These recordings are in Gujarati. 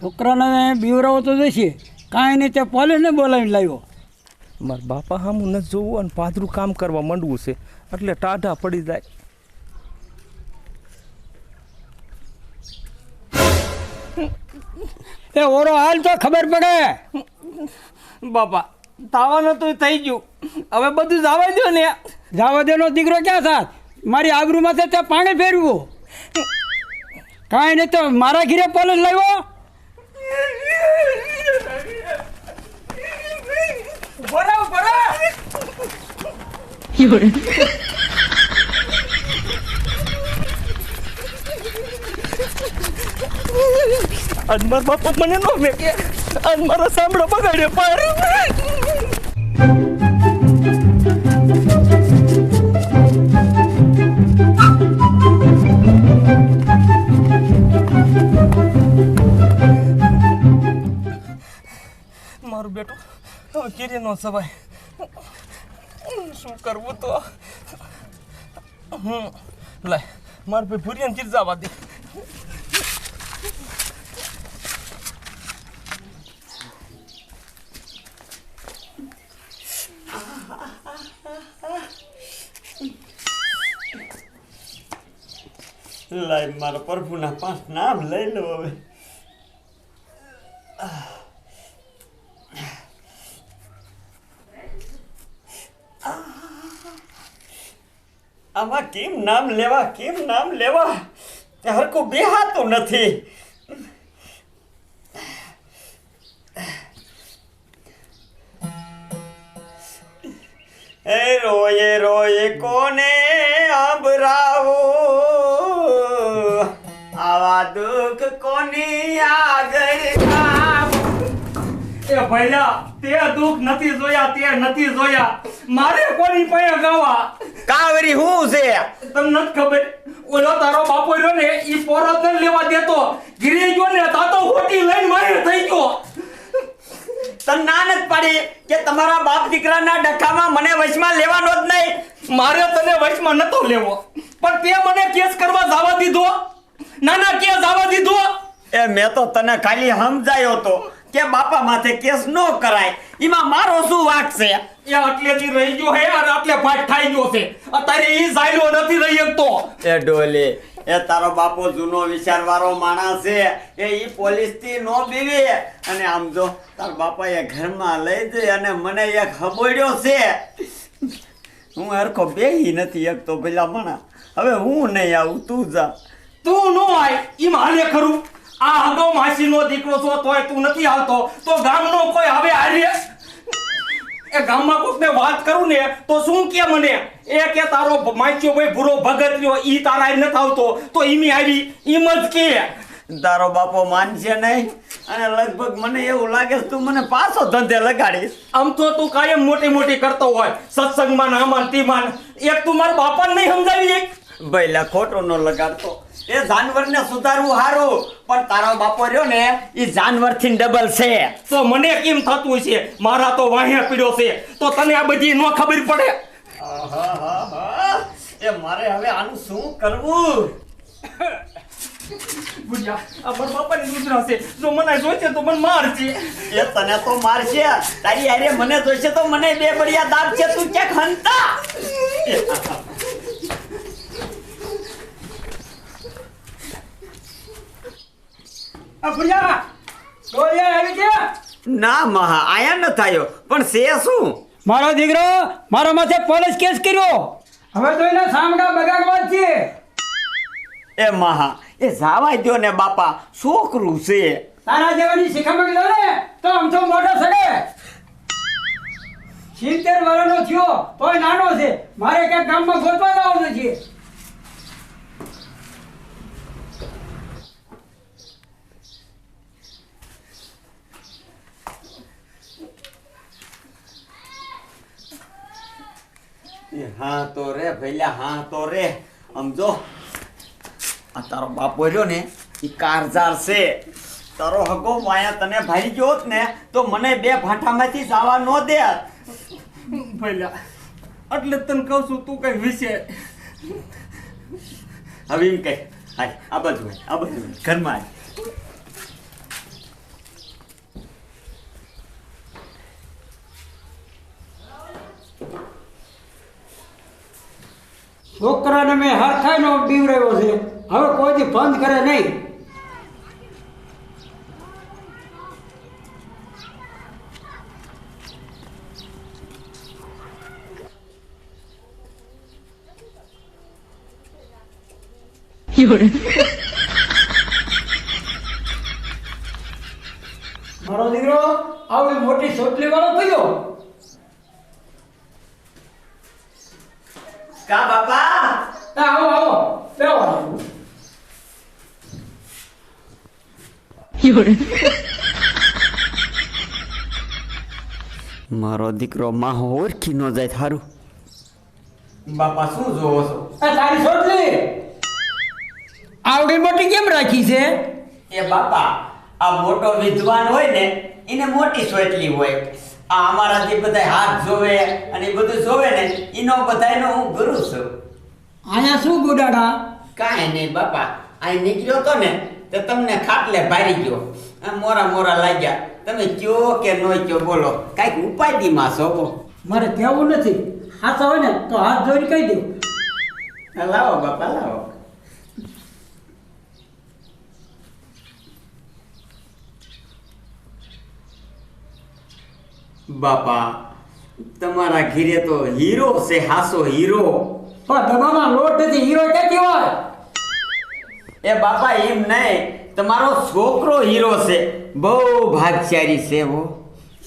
છોકરાને બીવરાવો તો જશે કાંઈ નહીં તે પોલીસને બોલાવીને લાવ્યો. મારા બાપા સામું નથી જોવું અને પાદરું કામ કરવા માંડવું છે. એટલે ટાઢા પડી જાય. એ ઓરો હાલ તો ખબર પડે. બાપા તાવાનું તો થઈ ગયું. હવે બધું જવા દો ને. જવા દેનો દીકરો ક્યાં સાથ મારી આબરૂમાં તે પાણી ફેરવું. કાંઈ નહીં તો મારા ઘીરે પોલીસ લાવ્યો? બરાબર બરાબર આજ મારા બાપા મને નો આજ મારા સાંભળો બગાડ્યો. પાર હવે કેરી નો સવાય શું કરવું તો હમ લાય મારે ભાઈ ભૂરિયાને ચીર જવા દે લાય મારા પ્રભુના પાંચ નામ લઈ લો હવે આમાં કેમ નામ લેવા, કેમ નામ લેવા? હરકું બેહાતું નથી. એ રોયે રોયે કોને આંબરાવો? આવા દુઃખ કોની આગળ? એ ભૈયા તે દુખ નથી જોયા તે નથી જોયા. મારે કોની પાસે ગાવા? કાવરી હું છે? તમને નથી ખબર? ઓલો તારો બાપો રહ્યો ને ઈ પોરત ન લેવા દેતો. ગીરી ગયો ને તાતો હોટી લઈને મારે થઈ ગયો. તન ના નથી પાડી કે તમારા બાપ દીકરાના ડખામાં મને વશમાં લેવાનો જ નહીં? મારે તને વચમાં નતો લેવો. પણ તે મને કેસ કરવા જવા દીધો. ના ના કેસ જવા દીધો. એ મેં તો તને ખાલી સમજાયો તો. કે બાપા માથે કેસ ન કરાય. એમાં મારો શું વાક છે? એ આટલેથી રહી ગયો હે અને આટલે ફાટ થઈ ગયો છે. અત્યારે ઈ જાયલો નથી રહી શકતો. એ ડોલે એ તારો બાપો જૂનો વિચારવાળો માણસ છે. એ ઈ પોલીસથી નો બીવે. અને આમ જો તાર બાપાએ ઘરમાં લઈ જઈ અને મને એક હબોડ્યો છે. હું હરખો બેહી નથી એક તો પેલા મણા હવે હું નહીં આવું તું જા. તું નો આય ઈ માને ખરું. આ હગો માસીનો દીકરો છો તોય તું નથી આવતો તો ગામનો કોઈ આવે હારે? એ ગામમાં કોકને વાત કરું ને તો શું કે મને? એ કે તારો માચ્યો ભાઈ ભૂરો ભગત રહ્યો ઈ તારા નથી આવતો. તો ઈમી આવી ઈમ જ કે. તારો બાપો માનશે નહીં અને લગભગ મને એવું લાગે છે તું મને પાછો ધંધે લગાડીશ. આમ તો તું કાયમ મોટી મોટી કરતો હોય સત્સંગમાં ના માન એક તું મારા બાપાને નહીં સમજાવી એક? ભઈલા ખોટો ન લગાડતો. એ જાનવરને સુધારવું હારું પણ તારો બાપો રહ્યો ને એ જાનવરથી ડબલ છે. તો મને કેમ થતું છે મારા તો વાહ્યા પીડ્યો છે. તો તને આ બધી ન ખબર પડે? એ મારે હવે આનું શું કરવું? ભુજ્યા આ મારા બાપાની દૂધરા છે. જો મને જોઈશે તો મને મારશે એ તને તો મારશે તારી હારે મને જોઈશે તો મને બે બળિયા દાબ છે. તું ક્યાંક હંતા? આ ડોલિયા આવી ગયા? ના મહા આયા ન થાયો. પણ સે શું? મારો દીકરો મારા માથે પોલીસ કેસ કર્યો. હવે તો એના સામડા બગાડવા જ છે એ મહા એ જાવા દો ને બાપા છોકરું છે. તારા જેવાની શિખામણ લો ને તો આમ તો મોટો સડે સિત્તેર વર્ષનો થયો તોય નાનો છે. મારે ક્યાંક ગામમાં ગોતવા જવાનું છે. હા તો રે ભૈલા હા તો રે. સમજો આ તારો બાપો રહ્યો ને એ કારજાર છે. તારો હગો માયા તને ભાઈ ગયો ને તો મને બે ભાંઠામાંથી જવા ન દે ભૈલા એટલે તને કહું છું તું કઈ વિશે. હવે એમ કહે આ આય, આ આય, ઘરમાં છોકરાને મેં હરખાઈનો બીવરાવ્યો છે. હવે કોઈથી બંધ કરે નહીં. મારો દીકરો આવી મોટી સોટલી વાળો થયો. કા બાપા? આવો આવો બેહો મારો દીકરો માં ઓળખી ન જાય થારું. બાપા શું જોવો છો? એ તારી છોકરી આવડી મોટી કેમ રાખી છે? એ બાપા આ મોટો વિદ્વાન હોય ને એને મોટી સોટલી હોય. આ અમારાથી બધા હાથ જોવે અને એ બધું જોવે ને એનો બધાયનો હું ગુરુ છું. અહીંયા શું ગુડાડા? કાંઈ નહીં બાપા અહીં નીકળ્યો તો ને તો તમને ખાટલે ભારી ગયો. આ મોરા મોરા લાગ્યા. તમે કયો કે નો કયો બોલો. કાંઈક ઉપાધિમાં સોપો મારે કહેવું નથી. હાથ હોય ને તો હાથ જોઈને કહી દઉં લાવો બાપા લાવો. બાપા તમારા ઘીરે તો હીરો છે હાસો હીરો. પણ ડબ્બામાં લોટ નથી હીરો ક્યાંથી હોય? એ બાપા એમ નહીં. તમારો છોકરો હીરો છે. બહુ ભાગશાળી છે હો.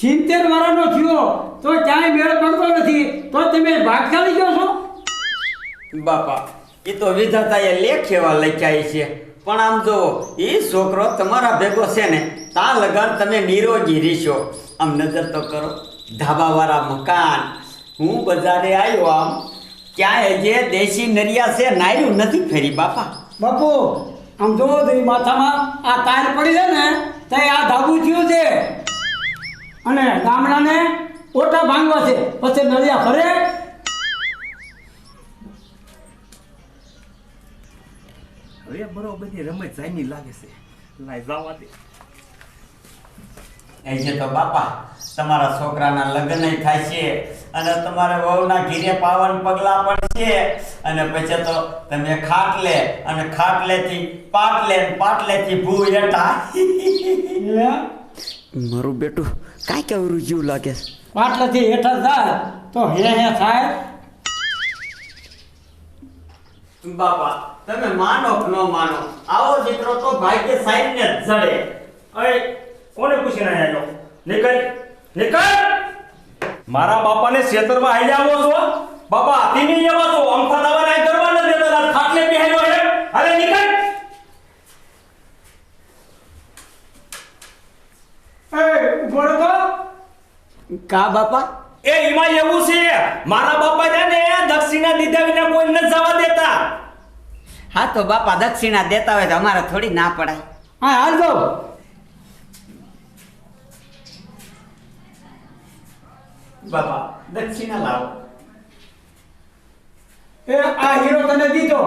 સિત્તેર વર્ષનો થયો તો ક્યાંય મેળ પડતો નથી. તો તમે ભાગશાળી કહો છો? બાપા એ તો વિધાતાએ લેખ એવા લખ્યા છે. પણ આમ જો એ છોકરો તમારા ભેગો છે ને તા લગન તમે નિરોગી રહેશો. આમ નજર તો કરો ધાબાવાળા મકાન. હું બજારે આવ્યો આમ ક્યાંય જે દેશી નરિયા છે નાર્યું નથી ફેરી બાપા. બાપુ આમ જોવો તો માથામાં આ તાર પડી છે ને તો આ ધાબુ થયું છે. અને ગામડાને ઓટા ભાંગવા છે. પછી નળિયા ફરે. હવે બધી રમત જામી લાગે છે. લાય જવા દે. એ છે તો બાપા તમારા છોકરાના લગ્ન થાય છે અને તમારે વહુના ઘીરે પાવન પગલા પણ છે અને પછી તો તમે ખાટલે અને ખાટલેથી પાટલે ને પાટલેથી ભૂ હેઠા મારું બેટું કાંઈ કેવું રૂજ્યું લાગે પાટલેથી પાટલાથી હેઠળ થાય તો હે હે થાય. બાપા તમે માનો કે ન માનો આવો દીકરો તો ભાગ્ય સાહેબ ને જડે. અરે કોને પૂછીને આવ્યો? નીકળ નીકળ મારા બાપાને ખેતરમાં આઈ જાવો છો? બાપા હાથી નહીં જવા તો અમથા દવા નહીં કરવા ન દેતા તાર ખાટલે બેહાડ્યો છે. અરે નીકળ એ ઊભો તો. કા બાપા? એ એમાં એવું છે. મારા બાપા છે ને દક્ષિણા દીધા વિના કોઈ ન જવા દેતા. હા તો બાપા દક્ષિણા દેતા હોય તો અમારે થોડી ના પડાય. હા હાલ દો બાપા દક્ષિણા લાવો. એ આ હીરો તને દીધો?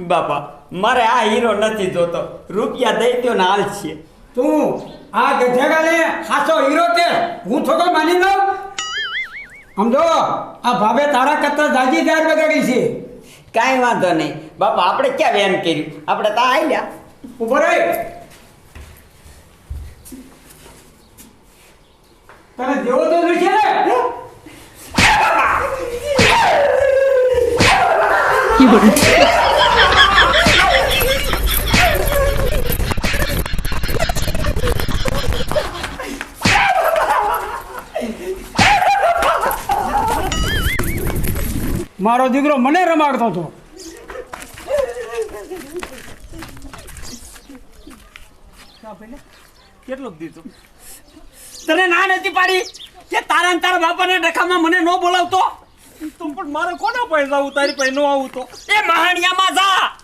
બાપા મારે આ હીરો નથી જોતો. રૂપિયા દઈ દો ને હાલ છે. તું આ ગધેડાને હાસો હીરો કે હું થોડો માની લઉં? સમજો આ ભાવે તારા કરતા દાજી દાર બગાડી છે. કાંઈ વાંધો નહીં. બાપા આપણે ક્યાં વેન કર્યું? આપણે તા આવી ઊભો રહે. તને જેવો તો નથી ને? મારો દીકરો મને રમાડતો હતો. કેટલું દીધું? તને ના નથી પાડી કે તારા ને તારા બાપાના ડખામાં મને ન બોલાવતો? તું પણ મારે કોના પૈસા ઉતારી પહેલો ન આવું તો. એ મહાણિયામાં જા.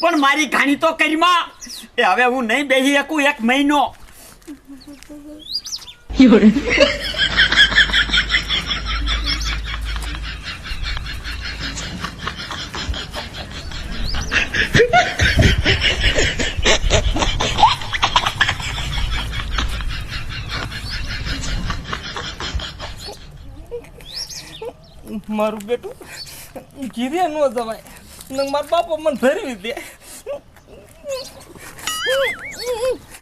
પણ મારી ઘાણી તો કરીમાં. એ હવે હું નહીં બેહી શકું એક મહિનો. મારું બેટું. ઘીરે ન જવાય. ને મારા બાપા મને ફેરવી દે.